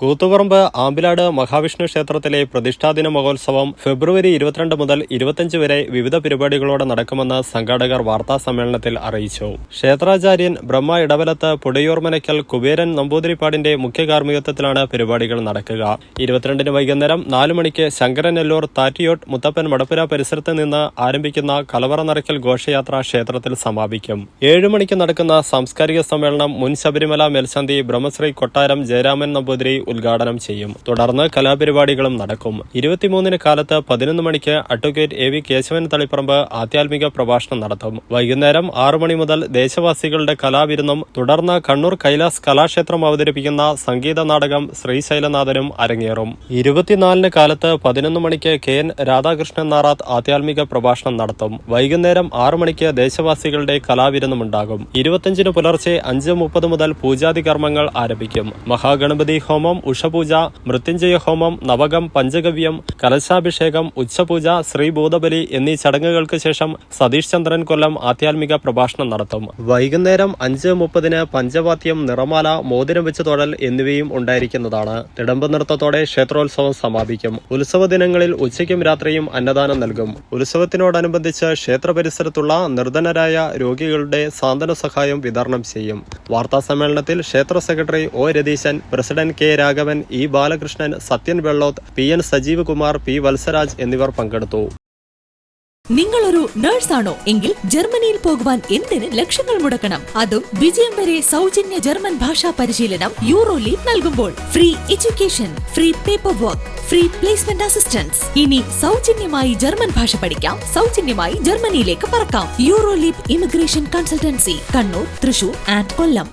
കൂത്തുപറമ്പ് ആമ്പിലാട് മഹാവിഷ്ണു ക്ഷേത്രത്തിലെ പ്രതിഷ്ഠാദിന മഹോത്സവം ഫെബ്രുവരി ഇരുപത്തിരണ്ട് മുതൽ ഇരുപത്തിയഞ്ച് വരെ വിവിധ പരിപാടികളോടെ നടക്കുമെന്ന് സംഘാടകർ വാർത്താ സമ്മേളനത്തിൽ അറിയിച്ചു. ക്ഷേത്രാചാര്യൻ ബ്രഹ്മ ഇടവലത്ത് പുടയൂർമനയ്ക്കൽ കുബേരൻ നമ്പൂതിരിപ്പാടിന്റെ മുഖ്യ കാർമ്മികത്വത്തിലാണ് പരിപാടികൾ നടക്കുക. ഇരുപത്തിരണ്ടിന് വൈകുന്നേരം നാല് മണിക്ക് ശങ്കരനെല്ലൂർ താറ്റിയോട്ട് മുത്തപ്പൻ മടപ്പുര പരിസരത്ത് നിന്ന് ആരംഭിക്കുന്ന കലവറ നിറയ്ക്കൽ ഘോഷയാത്ര ക്ഷേത്രത്തിൽ സമാപിക്കും. ഏഴു മണിക്ക് നടക്കുന്ന സാംസ്കാരിക സമ്മേളനം മുൻ ശബരിമല മേൽശാന്തി ബ്രഹ്മശ്രീ കൊട്ടാരം ജയരാമൻ നമ്പൂതിരി ഉദ്ഘാടനം ചെയ്യും. തുടർന്ന് കലാപരിപാടികളും നടക്കും. ഇരുപത്തിമൂന്നിന് കാലത്ത് പതിനൊന്ന് മണിക്ക് advocate A V Keshavan Taliparamba ആധ്യാത്മിക പ്രഭാഷണം നടത്തും. വൈകുന്നേരം ആറു മണി മുതൽ ദേശവാസികളുടെ കലാവിരുന്നും തുടർന്ന് കണ്ണൂർ കൈലാസ് കലാക്ഷേത്രം അവതരിപ്പിക്കുന്ന സംഗീത നാടകം ശ്രീശൈലനാഥനും അരങ്ങേറും. ഇരുപത്തിനാലിന് കാലത്ത് പതിനൊന്ന് മണിക്ക് കെ എൻ രാധാകൃഷ്ണൻ നാറാത്ത് ആധ്യാത്മിക പ്രഭാഷണം നടത്തും. വൈകുന്നേരം ആറു മണിക്ക് ദേശവാസികളുടെ കലാവിരുന്നുമുണ്ടാകും ഇരുപത്തിയഞ്ചിന് പുലർച്ചെ അഞ്ച് മുപ്പത് മുതൽ പൂജാതി കർമ്മങ്ങൾ ആരംഭിക്കും. മഹാഗണപതി ഹോമം ഉഷപൂജ മൃത്യുഞ്ജയ ഹോമം നവകം പഞ്ചഗവ്യം കലശാഭിഷേകം ഉച്ചപൂജ ശ്രീഭൂതബലി എന്നീ ചടങ്ങുകൾക്ക് ശേഷം സതീഷ് ചന്ദ്രൻ കൊല്ലം ആധ്യാത്മിക പ്രഭാഷണം നടത്തും. വൈകുന്നേരം അഞ്ച് മുപ്പതിന് പഞ്ചവാദ്യം നിറമാല മോതിരം വെച്ച് തൊഴൽ എന്നിവയും ഉണ്ടായിരിക്കുന്നതാണ്. തിടമ്പ് നൃത്തത്തോടെ ക്ഷേത്രോത്സവം സമാപിക്കും. ഉത്സവ ദിനങ്ങളിൽ ഉച്ചയ്ക്കും രാത്രിയും അന്നദാനം നൽകും. ഉത്സവത്തിനോടനുബന്ധിച്ച് ക്ഷേത്ര പരിസരത്തുള്ള നിർധനരായ രോഗികളുടെ സാന്ത്വന സഹായം വിതരണം ചെയ്യും. വാർത്താ സമ്മേളനത്തിൽ ക്ഷേത്ര secretary O Ratheeshan president K Raghavan E Balakrishnan Sathyan Vellothu P N Sajeev Kumar P Valsaraj എന്നിവർ പങ്കെടുത്തു. നിങ്ങളൊരു നേഴ്സാണോ എങ്കിൽ ജർമ്മനിയിൽ പോകുവാൻ എന്തിന് ലക്ഷങ്ങൾ മുടക്കണം? അതും വിജയം വരെ സൗജന്യ ജർമ്മൻ ഭാഷാ പരിശീലനം യൂറോ ലീഗ് നൽകുമ്പോൾ. Free education free paper work free placement assistance ഇനി സൗജന്യമായി ജർമ്മൻ ഭാഷ പഠിക്കാം. സൗജന്യമായി ജർമ്മനിയിലേക്ക് പറക്കാം. Euro leap immigration consultancy Kannur Thrissur and Kollam.